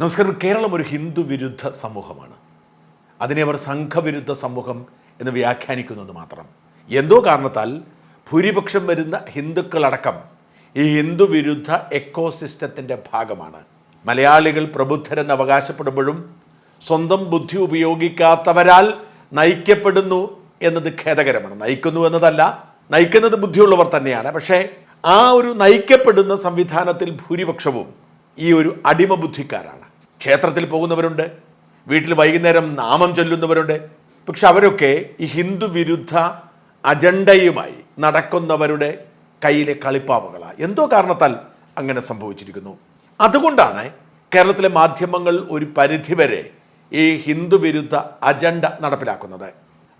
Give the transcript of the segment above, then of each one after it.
നമസ്കാരം. കേരളം ഒരു ഹിന്ദു വിരുദ്ധ സമൂഹമാണ്. അതിനെ അവർ സംഘവിരുദ്ധ സമൂഹം എന്ന് വ്യാഖ്യാനിക്കുന്നത് മാത്രം. എന്തോ കാരണത്താൽ ഭൂരിപക്ഷം വരുന്ന ഹിന്ദുക്കളടക്കം ഈ ഹിന്ദു വിരുദ്ധ എക്കോസിസ്റ്റത്തിന്റെ ഭാഗമാണ്. മലയാളികൾ പ്രബുദ്ധരെന്ന് അവകാശപ്പെടുമ്പോഴും സ്വന്തം ബുദ്ധി ഉപയോഗിക്കാത്തവരാൽ നയിക്കപ്പെടുന്നു എന്നത് ഖേദകരമാണ്. നയിക്കുന്നു എന്നതല്ല നയിക്കുന്നത് ബുദ്ധിയുള്ളവർ തന്നെയാണ്. പക്ഷേ ആ ഒരു നയിക്കപ്പെടുന്ന സംവിധാനത്തിൽ ഭൂരിപക്ഷവും ഈ ഒരു അടിമ ബുദ്ധിക്കാരാണ് ക്ഷേത്രത്തിൽ പോകുന്നവരുണ്ട് വീട്ടിൽ വൈകുന്നേരം നാമം ചൊല്ലുന്നവരുണ്ട്. പക്ഷെ അവരൊക്കെ ഈ ഹിന്ദു വിരുദ്ധ അജണ്ടയുമായി നടക്കുന്നവരുടെ കയ്യിലെ കളിപ്പാവകളാണ് എന്തോ കാരണത്താൽ അങ്ങനെ സംഭവിച്ചിരിക്കുന്നു. അതുകൊണ്ടാണ് കേരളത്തിലെ മാധ്യമങ്ങൾ ഒരു പരിധിവരെ ഈ ഹിന്ദു വിരുദ്ധ അജണ്ട നടപ്പിലാക്കുന്നത്.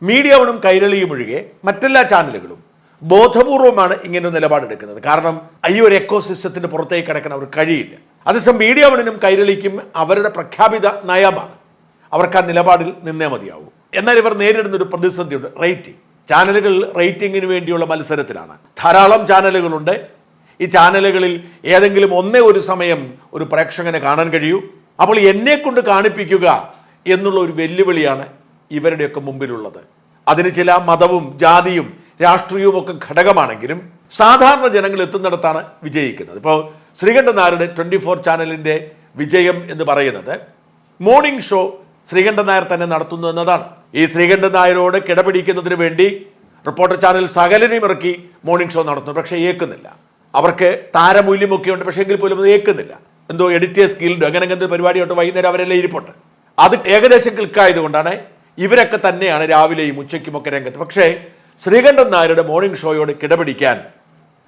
മീഡിയ വണും കൈരളിയും ഒഴികെ മറ്റെല്ലാ ചാനലുകളും ബോധപൂർവമാണ് ഇങ്ങനെ നിലപാടെടുക്കുന്നത്. കാരണം ഈ ഒരു എക്കോസിസ്റ്റത്തിന് പുറത്തേക്ക് കിടക്കാൻ അവർ കഴിയില്ല. അതേസമയം മീഡിയ വണിനും കൈരളിക്കും അവരുടെ പ്രഖ്യാപിത നയമാണ്. അവർക്ക് ആ നിലപാടിൽ നിന്നേ മതിയാവൂ. എന്നാൽ ഇവർ നേരിടുന്ന ഒരു പ്രതിസന്ധിയുണ്ട് റേറ്റിംഗ് ചാനലുകൾ റേറ്റിംഗിന് വേണ്ടിയുള്ള മത്സരത്തിലാണ്. ധാരാളം ചാനലുകളുണ്ട്. ഈ ചാനലുകളിൽ ഏതെങ്കിലും ഒന്നേ ഒരു സമയം ഒരു പ്രേക്ഷകനെ കാണാൻ കഴിയൂ. അപ്പോൾ എന്നെ കൊണ്ട് കാണിപ്പിക്കുക എന്നുള്ള ഒരു വെല്ലുവിളിയാണ് ഇവരുടെയൊക്കെ മുമ്പിലുള്ളത്. അതിന് ചില മതവും ജാതിയും രാഷ്ട്രീയവും ഒക്കെ ഘടകമാണെങ്കിലും സാധാരണ ജനങ്ങൾ എത്തുന്നിടത്താണ് വിജയിക്കുന്നത്. ഇപ്പോൾ ശ്രീകണ്ഠൻ നായരുടെ ട്വന്റി ഫോർ ചാനലിന്റെ വിജയം എന്ന് പറയുന്നത് മോർണിംഗ് ഷോ ശ്രീകണ്ഠൻ നായർ തന്നെ നടത്തുന്നു എന്നതാണ്. ഈ ശ്രീകണ്ഠൻ നായരോട് കിടപിടിക്കുന്നതിന് വേണ്ടി റിപ്പോർട്ടർ ചാനൽ സകലനെയും ഇറക്കി മോർണിംഗ് ഷോ നടത്തുന്നു. പക്ഷേ ഏക്കുന്നില്ല. അവർക്ക് താരമൂല്യമൊക്കെ ഉണ്ട്. പക്ഷേ എങ്കിൽ പോലും അത് ഏക്കുന്നില്ല. എന്തോ എഡിറ്റേഴ്സ് ഗിൽഡ് അങ്ങനെ അങ്ങനത്തെ പരിപാടിയോട്ട് വൈകുന്നേരം അവരെല്ലാം ഇരിപ്പുണ്ട്. അത് ഏകദേശം ക്ലിക്കായതുകൊണ്ടാണ് ഇവരൊക്കെ തന്നെയാണ് രാവിലെയും ഉച്ചയ്ക്കും ഒക്കെ രംഗത്ത്. പക്ഷേ ശ്രീകണ്ഠൻ നായരുടെ മോർണിംഗ് ഷോയോട് കിടപിടിക്കാൻ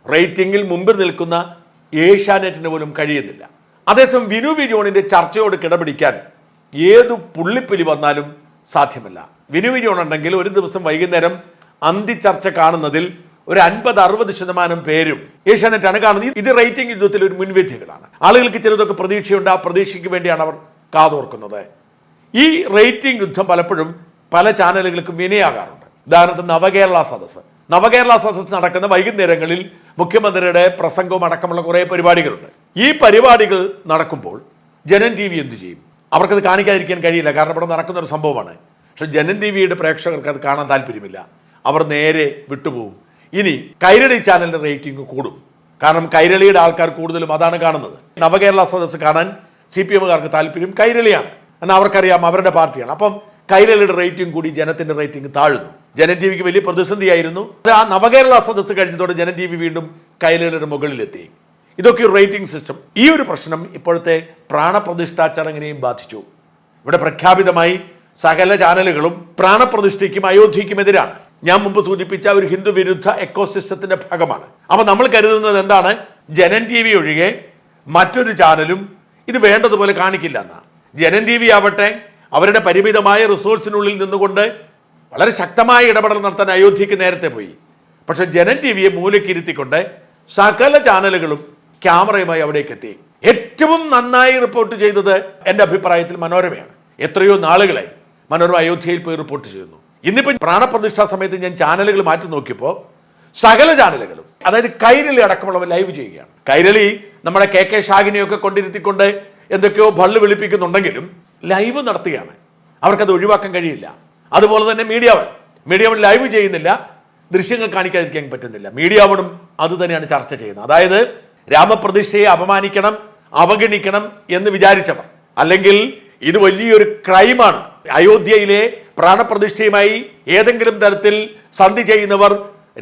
റേറ്റിംഗിൽ മുമ്പിൽ നിൽക്കുന്ന ഏഷ്യാനെറ്റിന് പോലും കഴിയുന്നില്ല. അതേസമയം വിനു വിജോണിന്റെ ചർച്ചയോട് കിടപിടിക്കാൻ ഏതു പുള്ളിപ്പിലി വന്നാലും സാധ്യമല്ല. വിനു വിജോൺ ഉണ്ടെങ്കിൽ ഒരു ദിവസം വൈകുന്നേരം അന്തി ചർച്ച കാണുന്നതിൽ ഒരു അൻപത് അറുപത് ശതമാനം പേരും ഏഷ്യാനെറ്റാണ് കാണുന്നത്. ഇത് റേറ്റിംഗ് യുദ്ധത്തിൽ ഒരു മുൻവിധികളാണ്. ആളുകൾക്ക് ചിലതൊക്കെ പ്രതീക്ഷയുണ്ട്. ആ പ്രതീക്ഷയ്ക്ക് വേണ്ടിയാണ് അവർ കാതോർക്കുന്നത്. ഈ റേറ്റിംഗ് യുദ്ധം പലപ്പോഴും പല ചാനലുകൾക്കും വിനയാകാറുണ്ട്. ഉദാഹരണത്തിന് നവകേരള സദസ്സ്. നവകേരള സദസ്സ് നടക്കുന്ന വൈകുന്നേരങ്ങളിൽ മുഖ്യമന്ത്രിയുടെ പ്രസംഗവും അടക്കമുള്ള കുറേ പരിപാടികളുണ്ട്. ഈ പരിപാടികൾ നടക്കുമ്പോൾ ജനൻ ടി വി എന്ത് ചെയ്യും? അവർക്കത് കാണിക്കാതിരിക്കാൻ കഴിയില്ല. കാരണം ഇവിടെ നടക്കുന്ന ഒരു സംഭവമാണ്. പക്ഷെ ജനൻ ടി വിയുടെ പ്രേക്ഷകർക്ക് അത് കാണാൻ താല്പര്യമില്ല. അവർ നേരെ വിട്ടുപോകും. ഇനി കൈരളി ചാനലിന്റെ റേറ്റിംഗ് കൂടും. കാരണം കൈരളിയുടെ ആൾക്കാർ കൂടുതലും അതാണ് കാണുന്നത്. നവകേരള സദസ്സ് കാണാൻ സി പി എമ്മുകാർക്ക് താല്പര്യം കൈരളിയാണ്. എന്നാൽ അവർക്കറിയാം അവരുടെ പാർട്ടിയാണ്. അപ്പം കൈരളിയുടെ റേറ്റിംഗ് കൂടി ജനത്തിന്റെ റേറ്റിംഗ് താഴുന്നു. ജനൻ ടി വിക്ക് വലിയ പ്രതിസന്ധിയായിരുന്നു. ആ നവകേരള സദസ്സ് കഴിഞ്ഞതോടെ ജനൻ ടി വി വീണ്ടും കയലുകളുടെ മുകളിലെത്തി. ഇതൊക്കെ ഒരു റേറ്റിംഗ് സിസ്റ്റം. ഈ ഒരു പ്രശ്നം ഇപ്പോഴത്തെ പ്രാണപ്രതിഷ്ഠാ ചടങ്ങിനെയും ബാധിച്ചു. ഇവിടെ പ്രഖ്യാപിതമായി സകല ചാനലുകളും പ്രാണപ്രതിഷ്ഠയ്ക്കും അയോധ്യയ്ക്കും എതിരാണ്. ഞാൻ മുമ്പ് സൂചിപ്പിച്ച ഒരു ഹിന്ദു വിരുദ്ധ എക്കോസിസ്റ്റത്തിന്റെ ഭാഗമാണ്. അപ്പൊ നമ്മൾ കരുതുന്നത് എന്താണ്? ജനൻ ടി വി ഒഴികെ മറ്റൊരു ചാനലും ഇത് വേണ്ടതുപോലെ കാണിക്കില്ല എന്നാണ് ജനൻ ടി വി ആവട്ടെ അവരുടെ പരിമിതമായ റിസോഴ്സിനുള്ളിൽ നിന്നുകൊണ്ട് വളരെ ശക്തമായ ഇടപെടൽ നടത്താൻ അയോധ്യയ്ക്ക് നേരത്തെ പോയി. പക്ഷെ ജനൻ ടി വിയെ മൂലക്കിരുത്തിക്കൊണ്ട് സകല ചാനലുകളും ക്യാമറയുമായി അവിടേക്ക് എത്തി ഏറ്റവും നന്നായി റിപ്പോർട്ട് ചെയ്തത് എന്റെ അഭിപ്രായത്തിൽ മനോരമയാണ്. എത്രയോ നാളുകളായി മനോരമ അയോധ്യയിൽ പോയി റിപ്പോർട്ട് ചെയ്യുന്നു. ഇന്നിപ്പോൾ പ്രാണപ്രതിഷ്ഠാ സമയത്ത് ഞാൻ ചാനലുകൾ മാറ്റി നോക്കിയപ്പോൾ സകല ചാനലുകളും അതായത് കൈരളി അടക്കമുള്ളവർ ലൈവ് ചെയ്യുകയാണ്. കൈരളി നമ്മുടെ കെ കെ ഷാഗിനെയൊക്കെ കൊണ്ടിരുത്തിക്കൊണ്ട് എന്തൊക്കെയോ ഭള്ളു വിളിപ്പിക്കുന്നുണ്ടെങ്കിലും ലൈവ് നടത്തുകയാണ്. അവർക്കത് ഒഴിവാക്കാൻ കഴിയില്ല. അതുപോലെ തന്നെ media one media one live ചെയ്യുന്നില്ല. ദൃശ്യങ്ങൾ കാണിക്കാതിരിക്കാൻ പറ്റുന്നില്ല. മീഡിയ വണും അത് തന്നെയാണ് ചർച്ച ചെയ്യുന്നത്. അതായത് രാമപ്രതിഷ്ഠയെ അപമാനിക്കണം അവഗണിക്കണം എന്ന് വിചാരിച്ചവർ. അല്ലെങ്കിൽ ഇത് വലിയൊരു ക്രൈമാണ്. അയോധ്യയിലെ പ്രാണപ്രതിഷ്ഠയുമായി ഏതെങ്കിലും തരത്തിൽ സന്ധി ചെയ്യുന്നവർ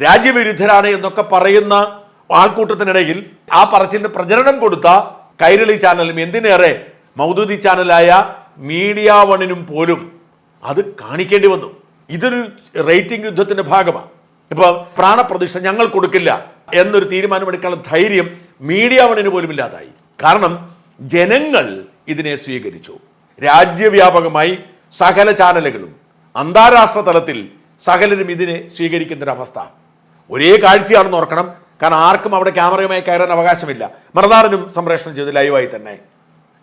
രാജ്യവിരുദ്ധരാണ് എന്നൊക്കെ പറയുന്ന ആൾക്കൂട്ടത്തിനിടയിൽ ആ പറച്ചിലിന് പ്രചരണം കൊടുത്ത കൈരളി ചാനലും എന്തിനേറെ മൗദൂദി ചാനലായ മീഡിയ വണിനും പോലും അത് കാണിക്കേണ്ടി വന്നു. ഇതൊരു റേറ്റിംഗ് യുദ്ധത്തിന്റെ ഭാഗമാണ് ഇപ്പൊ പ്രാണപ്രതിഷ്ഠ ഞങ്ങൾ കൊടുക്കില്ല എന്നൊരു തീരുമാനമെടുക്കാനുള്ള ധൈര്യം മീഡിയ വണിന് പോലും ഇല്ലാതായി. കാരണം ജനങ്ങൾ ഇതിനെ സ്വീകരിച്ചു. രാജ്യവ്യാപകമായി സകല ചാനലുകളും അന്താരാഷ്ട്ര തലത്തിൽ സകലരും ഇതിനെ സ്വീകരിക്കുന്ന ഒരു അവസ്ഥ ഒരേ കാഴ്ചയാണെന്ന് ഓർക്കണം. കാരണം ആർക്കും അവിടെ ക്യാമറയുമായി കയറാൻ അവകാശമില്ല. മറദാറിനും സംപ്രേഷണം ചെയ്തു ലൈവായി തന്നെ.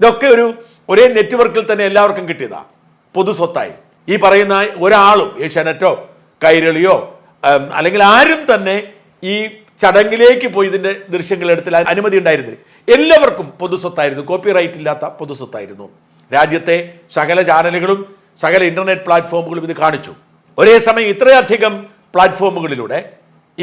ഇതൊക്കെ ഒരു ഒരേ നെറ്റ്വർക്കിൽ തന്നെ എല്ലാവർക്കും കിട്ടിയതാ. പൊതു സ്വത്തായി. ഈ പറയുന്ന ഒരാളും ഏഷ്യാനെറ്റോ കൈരളിയോ അല്ലെങ്കിൽ ആരും തന്നെ ഈ ചടങ്ങിലേക്ക് പോയി ഇതിന്റെ ദൃശ്യങ്ങൾ എടുത്തിൽ അനുമതി ഉണ്ടായിരുന്നില്ല. എല്ലാവർക്കും പൊതുസ്വത്തായിരുന്നു. കോപ്പിറൈറ്റ് ഇല്ലാത്ത പൊതുസ്വത്തായിരുന്നു. രാജ്യത്തെ സകല ചാനലുകളും സകല ഇന്റർനെറ്റ് പ്ലാറ്റ്ഫോമുകളും ഇത് കാണിച്ചു. ഒരേ സമയം ഇത്രയധികം പ്ലാറ്റ്ഫോമുകളിലൂടെ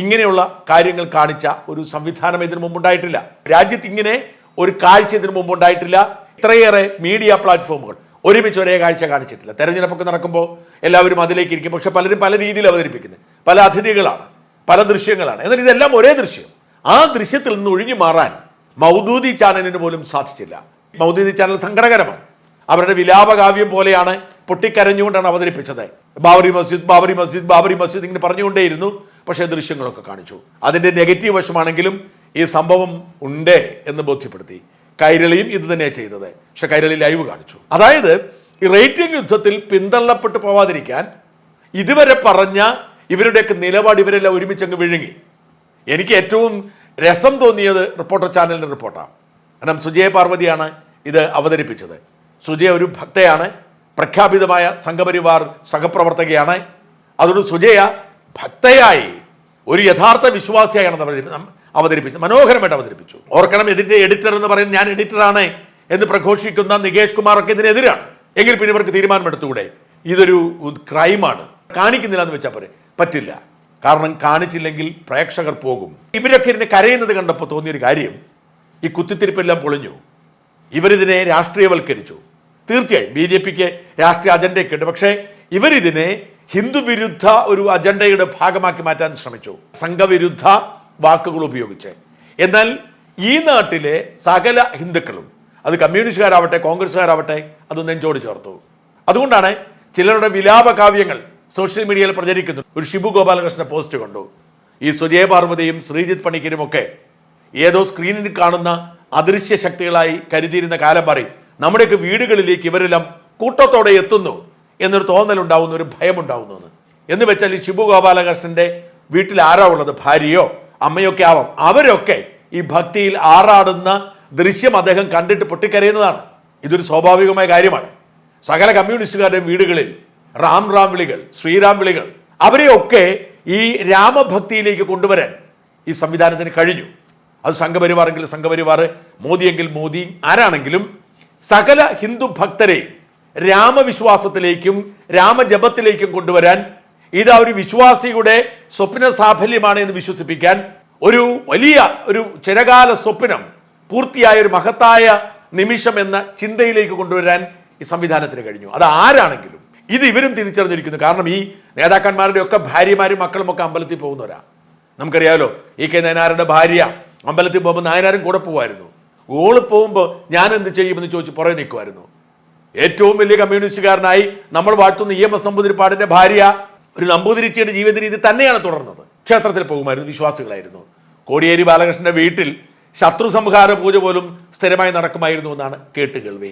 ഇങ്ങനെയുള്ള കാര്യങ്ങൾ കാണിച്ച ഒരു സംവിധാനം ഇതിനു മുമ്പുണ്ടായിട്ടില്ല. രാജ്യത്ത് ഇങ്ങനെ ഒരു കാഴ്ച ഇതിനു മുമ്പ് ഉണ്ടായിട്ടില്ല ഇത്രയേറെ മീഡിയ പ്ലാറ്റ്ഫോമുകൾ. ഒരുമിച്ച് ഒരേ കാഴ്ച കാണിച്ചിട്ടില്ല. തെരഞ്ഞെടുപ്പൊക്കെ നടക്കുമ്പോൾ എല്ലാവരും അതിലേക്ക് ഇരിക്കും പക്ഷെ പലരും പല രീതിയിൽ അവതരിപ്പിക്കുന്നത്. പല അതിഥികളാണ് പല ദൃശ്യങ്ങളാണ്. എന്നാൽ ഇതെല്ലാം ഒരേ ദൃശ്യം. ആ ദൃശ്യത്തിൽ നിന്ന് ഒഴിഞ്ഞു മാറാൻ മൗദൂദി ചാനലിന് പോലും സാധിച്ചില്ല. മൗദൂദി ചാനൽ സങ്കടകരമാണ്. അവരുടെ വിലാപകാവ്യം പോലെയാണ് പൊട്ടിക്കരഞ്ഞുകൊണ്ടാണ് അവതരിപ്പിച്ചത്. ബാബറി മസ്ജിദ് ബാബറി മസ്ജിദ് ബാബറി മസ്ജിദ് ഇങ്ങനെ പറഞ്ഞുകൊണ്ടേയിരുന്നു. പക്ഷേ ദൃശ്യങ്ങളൊക്കെ കാണിച്ചു. അതിന്റെ നെഗറ്റീവ് വശമാണെങ്കിലും ഈ സംഭവം ഉണ്ട് എന്ന് ബോധ്യപ്പെടുത്തി. കൈരളിയും ഇത് തന്നെയാണ് ചെയ്തത്. പക്ഷെ കൈരളി ലൈവ് കാണിച്ചു. അതായത് ഈ റേറ്റിംഗ് യുദ്ധത്തിൽ പിന്തള്ളപ്പെട്ടു പോവാതിരിക്കാൻ ഇതുവരെ പറഞ്ഞ ഇവരുടെയൊക്കെ നിലപാട് ഇവരെല്ലാം ഒരുമിച്ചങ്ങ് വിഴുങ്ങി. എനിക്ക് ഏറ്റവും രസം തോന്നിയത് റിപ്പോർട്ടർ ചാനലിന്റെ റിപ്പോർട്ടാണ്. കാരണം സുജയ പാർവതിയാണ് ഇത് അവതരിപ്പിച്ചത്. സുജയ ഒരു ഭക്തയാണ് പ്രഖ്യാപിതമായ സംഘപരിവാർ സഹപ്രവർത്തകയാണ്. അതുകൊണ്ട് സുജയ ഭക്തയായി ഒരു യഥാർത്ഥ വിശ്വാസിയായാണ് അവതരിപ്പി- അവതരിപ്പിച്ചത് മനോഹരമായിട്ട് അവതരിപ്പിച്ചു. ഓർക്കണം ഇതിന്റെ എഡിറ്റർ എന്ന് പറയുന്നത് ഞാൻ എഡിറ്ററാണ് എന്ന് പ്രഘോഷിക്കുന്ന നികേഷ് കുമാറൊക്കെ ഇതിനെതിരാണ്. എങ്കിൽ പിന്നെ ഇവർക്ക് തീരുമാനമെടുത്തുകൂടെ ഇതൊരു ക്രൈമാണ് കാണിക്കുന്നില്ല എന്ന് വെച്ചാൽ പോരെ? പറ്റില്ല. കാരണം കാണിച്ചില്ലെങ്കിൽ പ്രേക്ഷകർ പോകും. ഇവരൊക്കെ ഇതിനെ കരയുന്നത് കണ്ടപ്പോൾ തോന്നിയൊരു കാര്യം ഈ കുത്തിത്തിരിപ്പെല്ലാം പൊളിഞ്ഞു. ഇവരിതിനെ രാഷ്ട്രീയവൽക്കരിച്ചു. തീർച്ചയായും ബി ജെ പിക്ക് രാഷ്ട്രീയ അജണ്ടയൊക്കെ ഉണ്ട്. പക്ഷേ ഇവരിതിനെ ഹിന്ദു വിരുദ്ധ ഒരു അജണ്ടയുടെ ഭാഗമാക്കി മാറ്റാൻ ശ്രമിച്ചു. സംഘവിരുദ്ധ വാക്കുകൾ ഉപയോഗിച്ച്. എന്നാൽ ഈ നാട്ടിലെ സകല ഹിന്ദുക്കളും അത് കമ്മ്യൂണിസ്റ്റുകാരാവട്ടെ കോൺഗ്രസ്സുകാരാവട്ടെ അത് നെഞ്ചോട് ചേർത്തു. അതുകൊണ്ടാണ് ചിലരുടെ വിലാപ കാവ്യങ്ങൾ സോഷ്യൽ മീഡിയയിൽ പ്രചരിക്കുന്നു. ഒരു ഷിബു ഗോപാലകൃഷ്ണ പോസ്റ്റ് കണ്ടു. ഈ സുജയ പാർവതിയും ശ്രീജിത് പണിക്കരും ഒക്കെ ഏതോ സ്ക്രീനിൽ കാണുന്ന അദൃശ്യ ശക്തികളായി കരുതിയിരുന്ന കാലം മാറി. നമ്മുടെയൊക്കെ വീടുകളിലേക്ക് ഇവരെല്ലാം കൂട്ടത്തോടെ എത്തുന്നു എന്നൊരു തോന്നലുണ്ടാവുന്ന ഒരു ഭയമുണ്ടാവുന്നു എന്ന്. വെച്ചാൽ ഈ ശിബു ഗോപാലകൃഷ്ണന്റെ വീട്ടിൽ ആരാ ഉള്ളത്? ഭാര്യയോ? അമ്മയൊക്കെ ആവാം. അവരൊക്കെ ഈ ഭക്തിയിൽ ആറാടുന്ന ദൃശ്യം അദ്ദേഹം കണ്ടിട്ട് പൊട്ടിക്കരയുന്നതാണ്. ഇതൊരു സ്വാഭാവികമായ കാര്യമാണ്. സകല കമ്മ്യൂണിസ്റ്റുകാരുടെ വീടുകളിൽ റാം റാം വിളികൾ ശ്രീറാം വിളികൾ അവരെയൊക്കെ ഈ രാമഭക്തിയിലേക്ക് കൊണ്ടുവരാൻ ഈ സംവിധാനത്തിന് കഴിഞ്ഞു. അത് സംഘപരിവാറെങ്കിൽ സംഘപരിവാർ മോദിയെങ്കിൽ മോദി ആരാണെങ്കിലും സകല ഹിന്ദു ഭക്തരെയും രാമവിശ്വാസത്തിലേക്കും രാമജപത്തിലേക്കും കൊണ്ടുവരാൻ ഇത് ആ ഒരു വിശ്വാസിയുടെ സ്വപ്ന സാഫല്യമാണ് എന്ന് വിശ്വസിപ്പിക്കാൻ ഒരു വലിയ ഒരു ചിരകാല സ്വപ്നം പൂർത്തിയായ ഒരു മഹത്തായ നിമിഷം എന്ന ചിന്തയിലേക്ക് കൊണ്ടുവരാൻ ഈ സംവിധാനത്തിന് കഴിഞ്ഞു. അത് ആരാണെങ്കിലും ഇത് ഇവരും തിരിച്ചറിഞ്ഞിരിക്കുന്നു. കാരണം ഈ നേതാക്കന്മാരുടെ ഒക്കെ ഭാര്യമാരും മക്കളും ഒക്കെ അമ്പലത്തിൽ പോകുന്നവരാ. നമുക്കറിയാമല്ലോ ഈ കെ നയനാരുടെ ഭാര്യ അമ്പലത്തിൽ പോകുമ്പോൾ നായനാരും കൂടെ പോകുമായിരുന്നു ഓൾ പോകുമ്പോൾ ഞാൻ എന്ത് ചെയ്യുമെന്ന് ചോദിച്ച് പുറകെ നിൽക്കുമായിരുന്നു ഏറ്റവും വലിയ കമ്മ്യൂണിസ്റ്റുകാരനായി നമ്മൾ വാഴ്ത്തുന്ന ഇ എം എസ് നമ്പൂതിരിപ്പാടിന്റെ ഭാര്യ ഒരു നമ്പൂതിരിച്ചിയുടെ ജീവിത രീതി തന്നെയാണ് തുടർന്നത്. ക്ഷേത്രത്തിൽ പോകുമായിരുന്നു വിശ്വാസികളായിരുന്നു. കോടിയേരി ബാലകൃഷ്ണന്റെ വീട്ടിൽ ശത്രു സംഹാര പൂജ പോലും സ്ഥിരമായി നടക്കുമായിരുന്നു എന്നാണ് കേട്ട് കേൾവി.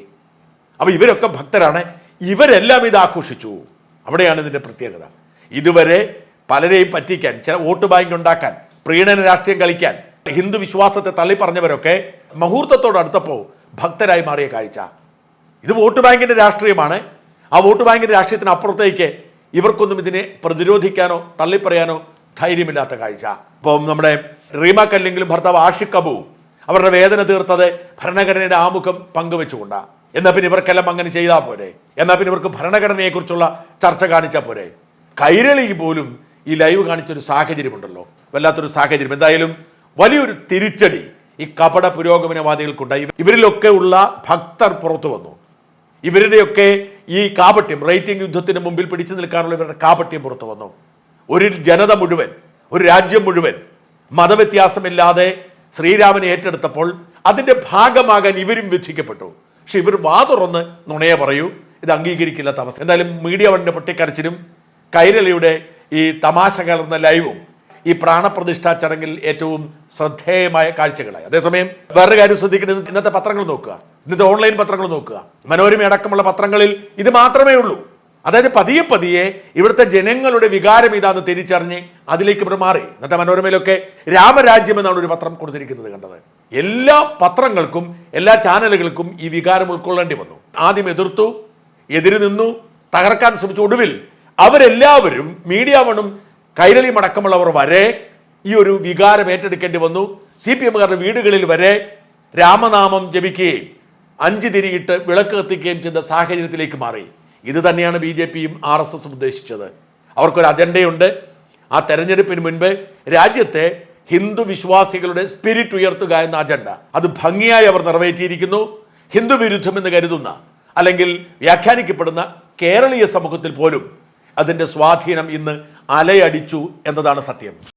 അപ്പൊ ഇവരൊക്കെ ഭക്തരാണ്. ഇവരെല്ലാം ഇത് ആഘോഷിച്ചു. അവിടെയാണ് ഇതിന്റെ പ്രത്യേകത. ഇതുവരെ പലരെയും പറ്റിക്കാൻ ചില വോട്ട് ബാങ്ക് ഉണ്ടാക്കാൻ പ്രീണന രാഷ്ട്രീയം കളിക്കാൻ ഹിന്ദു വിശ്വാസത്തെ തള്ളി പറഞ്ഞവരൊക്കെ മുഹൂർത്തത്തോട് അടുത്തപ്പോൾ ഭക്തരായി മാറിയ കാഴ്ച. ഇത് വോട്ട് ബാങ്കിന്റെ രാഷ്ട്രീയമാണ്. ആ വോട്ട് ബാങ്കിന്റെ രാഷ്ട്രീയത്തിന് അപ്പുറത്തേക്ക് ഇവർക്കൊന്നും ഇതിനെ പ്രതിരോധിക്കാനോ തള്ളിപ്പറയാനോ ധൈര്യമില്ലാത്ത കാഴ്ച. ഇപ്പം നമ്മുടെ റീമ കല്ലെങ്കിലും ഭർത്താവ് ആഷിഖ് അബു അവരുടെ വേദന തീർത്തത് ഭരണഘടനയുടെ ആമുഖം പങ്കുവെച്ചുകൊണ്ടാണ് എന്നാൽ പിന്നെ ഇവർക്കെല്ലാം അങ്ങനെ ചെയ്താൽ പോരെ? എന്നാൽ പിന്നെ ഇവർക്ക് ഭരണഘടനയെക്കുറിച്ചുള്ള ചർച്ച കാണിച്ചാൽ പോരെ? കൈരളി പോലും ഈ ലൈവ് കാണിച്ചൊരു സാഹചര്യമുണ്ടല്ലോ. വല്ലാത്തൊരു സാഹചര്യം. എന്തായാലും വലിയൊരു തിരിച്ചടി ഈ കപട പുരോഗമനവാദികൾക്കുണ്ടായി. ഇവരിലൊക്കെ ഉള്ള ഭക്തർ പുറത്തു വന്നു. ഇവരുടെയൊക്കെ ഈ കാപട്യം റേറ്റിംഗ് യുദ്ധത്തിന് മുമ്പിൽ പിടിച്ചു നിൽക്കാനുള്ള ഇവരുടെ കാപട്യം പുറത്തു വന്നു. ഒരു ജനത മുഴുവൻ ഒരു രാജ്യം മുഴുവൻ മതവ്യത്യാസമില്ലാതെ ശ്രീരാമനെ ഏറ്റെടുത്തപ്പോൾ അതിന്റെ ഭാഗമാകാൻ ഇവരും വിധിക്കപ്പെട്ടു. പക്ഷെ ഇവർ വാ തുറന്ന് നുണയെ പറയൂ. ഇത് അംഗീകരിക്കില്ലാത്ത അവസ്ഥ. എന്തായാലും മീഡിയ വണ്ണിന്റെ പൊട്ടിക്കരച്ചിലും കൈരളിയുടെ ഈ തമാശ കലർന്ന ലൈവും ഈ പ്രാണപ്രതിഷ്ഠാ ചടങ്ങിൽ ഏറ്റവും ശ്രദ്ധേയമായ കാഴ്ചകളായി. അതേസമയം വേറൊരു കാര്യം ശ്രദ്ധിക്കുന്നത് ഇന്നത്തെ പത്രങ്ങൾ നോക്കുക. ഇന്നത്തെ ഓൺലൈൻ പത്രങ്ങൾ നോക്കുക. മനോരമ അടക്കമുള്ള പത്രങ്ങളിൽ ഇത് മാത്രമേ ഉള്ളൂ. അതായത് പതിയെ പതിയെ ഇവിടുത്തെ ജനങ്ങളുടെ വികാരം ഇതാന്ന് തിരിച്ചറിഞ്ഞ് അതിലേക്ക് ഇവർ മാറി. ഇന്നത്തെ മനോരമയിലൊക്കെ രാമരാജ്യം എന്നാണ് ഒരു പത്രം കൊടുത്തിരിക്കുന്നത് കണ്ടത്. എല്ലാ പത്രങ്ങൾക്കും എല്ലാ ചാനലുകൾക്കും ഈ വികാരം ഉൾക്കൊള്ളേണ്ടി വന്നു. ആദ്യം എതിർത്തു എതിര് നിന്നു തകർക്കാൻ ശ്രമിച്ച. ഒടുവിൽ അവരെല്ലാവരും മീഡിയ വണ്ണും കൈരളിയും അടക്കമുള്ളവർ വരെ ഈ ഒരു വികാരം ഏറ്റെടുക്കേണ്ടി വന്നു. സി പി എമ്മുകാരുടെ വീടുകളിൽ വരെ രാമനാമം ജപിക്കുകയും അഞ്ച് തിരിയിട്ട് വിളക്ക് കത്തിക്കുകയും ചെയ്ത സാഹചര്യത്തിലേക്ക് മാറി. ഇത് തന്നെയാണ് ബി ജെ പിയും ആർ എസ് എസും ഉദ്ദേശിച്ചത്. അവർക്കൊരു അജണ്ടയുണ്ട്. ആ തെരഞ്ഞെടുപ്പിന് മുൻപ് രാജ്യത്തെ ഹിന്ദു വിശ്വാസികളുടെ സ്പിരിറ്റ് ഉയർത്തുക എന്ന അജണ്ട. അത് ഭംഗിയായി അവർ നിറവേറ്റിയിരിക്കുന്നു. ഹിന്ദു വിരുദ്ധമെന്ന് കരുതുന്ന അല്ലെങ്കിൽ വ്യാഖ്യാനിക്കപ്പെടുന്ന കേരളീയ സമൂഹത്തിൽ പോലും അതിന്റെ സ്വാധീനം ഇന്ന് അലയടിച്ചു എന്നതാണ് സത്യം.